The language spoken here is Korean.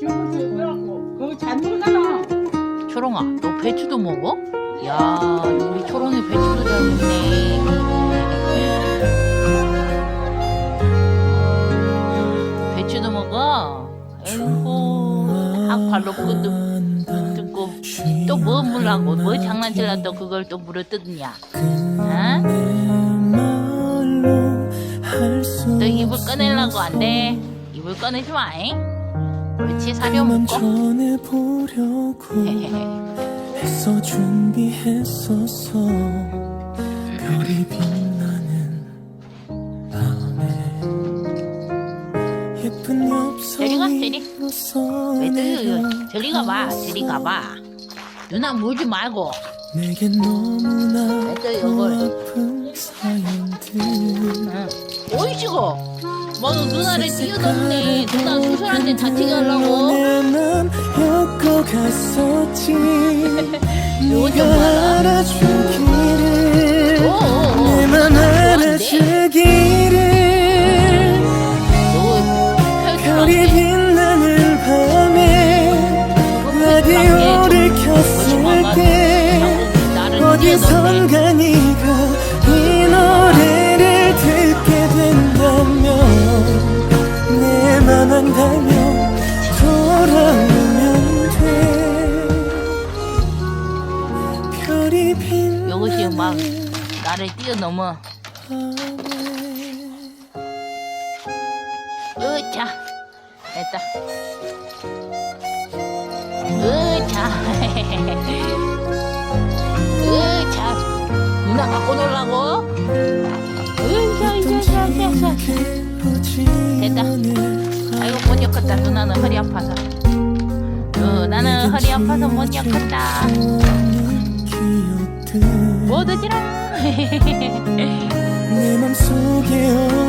저거 저거하고 그거 잔도잖아. 초롱아, 너 배추도 먹어? 야, 우리 초롱이 배추도 잘 먹네. 배추도 먹어? 에이구, 학 발로 끄도 뜯고 또 뭐 물라고 뭐 장난질라 또 그걸 또 물어 뜯냐? 어? 너 입을 꺼내려고 안 돼? 입을 꺼내지 마. 잉? 그렇지 사료 먹고. 준비했었어 별이 빛나는 밤에 예쁜 저리 가, 저리. 왜들 저리 가봐, 저리 가봐. 누나 물지 말고. 내겐 너무나 애들. 아픈 사연들 응. 어이씨고. 뭐 누나를 뛰어넘네. 누나 네가. 알아주기를. 내맘 알아주기를. 별이 빛나는 밤에 라디오를 켰을 때 어디선가 네 이 빛나는 요것이 막 나를 뛰어넘어. 으차. 됐다. 으차. 으차. 누나 갖고 놀라고? 으차, 으차, 으차, 으차. 됐다. 아이고 못 엮었다 누나는 허리 아파서 어, 나는 허리 아파서 못 엮었다 못 오지라 내 맘속에